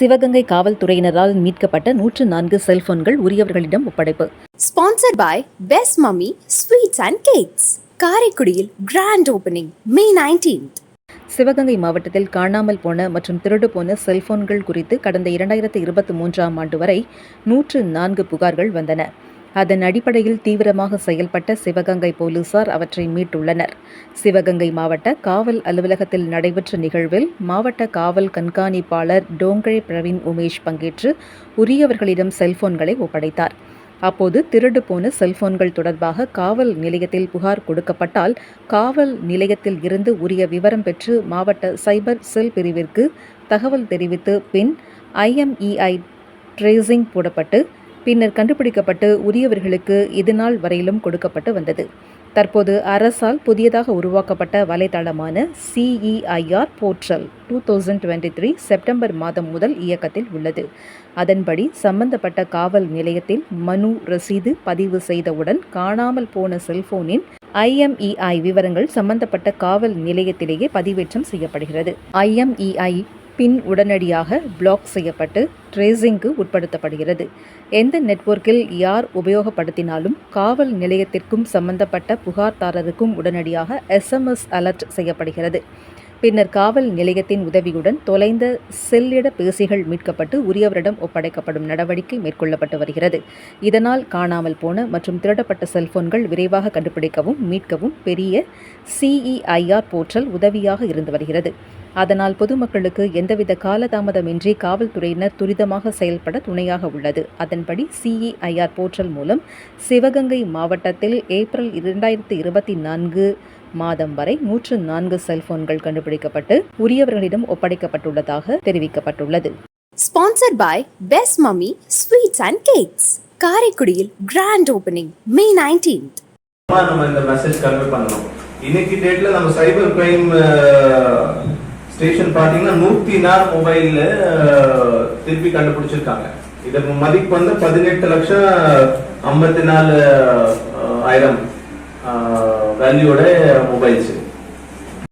சிவகங்கை காவல்துறையினரால் மீட்கப்பட்ட நூற்று நான்கு செல்போன்கள் உரியவர்களிடம் ஒப்படைப்பு. Sponsored by Best Mummy Sweets and Cakes. காரைக்குடியில் grand opening May 19th Sivaganga மாவட்டத்தில் காணாமல் போன மற்றும் திருடு போன செல்போன்கள் குறித்து கடந்த இரண்டாயிரத்து இருபத்தி மூன்றாம் ஆண்டு வரை நூற்று நான்கு புகார்கள் வந்தன. அதன் அடிப்படையில் தீவிரமாக செயல்பட்ட சிவகங்கை போலீசார் அவற்றை மீட்டுள்ளனர். சிவகங்கை மாவட்ட காவல் அலுவலகத்தில் நடைபெற்ற நிகழ்வில் மாவட்ட காவல் கண்காணிப்பாளர் டோங்கழே பிரவீன் உமேஷ் பங்கேற்று உரியவர்களிடம் செல்போன்களை ஒப்படைத்தார். அப்போது திருடு போன செல்போன்கள் தொடர்பாக காவல் நிலையத்தில் புகார் கொடுக்கப்பட்டால் காவல் நிலையத்தில் இருந்து உரிய விவரம் பெற்று மாவட்ட சைபர் செல் பிரிவிற்கு தகவல் தெரிவித்து பின் ஐஎம்இஐ ட்ரேசிங் போடப்பட்டு பின்னர் கண்டுபிடிக்கப்பட்டு உரியவர்களுக்கு இதுநாள் வரையிலும் கொடுக்கப்பட்டு வந்தது. தற்போது அரசால் புதியதாக உருவாக்கப்பட்ட வலைதளமான CEIR portal two thousand twenty three September மாதம் முதல் இயக்கத்தில் உள்ளது. அதன்படி சம்பந்தப்பட்ட காவல் நிலையத்தில் மனு ரசீது பதிவு செய்தவுடன் காணாமல் போன செல்போனின் ஐஎம்இஐ விவரங்கள் சம்பந்தப்பட்ட காவல் நிலையத்திலேயே பதிவேற்றம் செய்யப்படுகிறது. ஐஎம்இஐ பின் உடனடியாக பிளாக் செய்யப்பட்டு ட்ரேசிங்க்கு உட்படுத்தப்படுகிறது. எந்த நெட்வொர்க்கில் யார் உபயோகப்படுத்தினாலும் காவல் நிலையத்திற்கும் சம்பந்தப்பட்ட புகார்தாரருக்கும் உடனடியாக எஸ்எம்எஸ் அலர்ட் செய்யப்படுகிறது. பின்னர் காவல் நிலையத்தின் உதவியுடன் தொலைந்த செல்லிட பேசிகள் மீட்கப்பட்டு உரியவரிடம் ஒப்படைக்கப்படும் நடவடிக்கை மேற்கொள்ளப்பட்டு வருகிறது. இதனால் காணாமல் போன மற்றும் திருடப்பட்ட செல்போன்கள் விரைவாக கண்டுபிடிக்கவும் மீட்கவும் பெரிய சிஇஐஆர் போர்ட்டல் உதவியாக இருந்து வருகிறது. அதனால் பொதுமக்களுக்கு எந்தவித காலதாமதமின்றி காவல்துறையினர் துரிதமாக செயல்பட துணையாக உள்ளது. அதன்படி சிஇஐஆர் போர்ட்டல் மூலம் சிவகங்கை மாவட்டத்தில் ஏப்ரல் இரண்டாயிரத்தி இருபத்தி நான்கு மாதம் வரை நூற்று நான்கு செல்போன்கள் கண்டுபிடிக்கப்பட்டு உரியவர்களிடம் ஒப்படைக்கப்பட்டுள்ளதாக தெரிவிக்கப்பட்டுள்ளது. Sponsored by Best Mummy Sweets and Cakes. காரைக்குடியில் கிராண்ட் ஓபனிங் மே 19th சும்மா நம்ம இந்த மெசேஜ் கன்வே பண்ணணும். இன்னைக்கு டேட்ல நம்ம சைபர் கிரைம் ஸ்டேஷன் பாத்தீங்கன்னா நூத்தி நாலு மொபைல்ல திருப்பி கண்டுபிடிச்சிருக்காங்க. இதற்கு மதிப்பு வந்து பதினெட்டு லட்சம் ஐம்பத்தி நாலு ஆயிரம் வேல்யூட மொபைல்ஸ்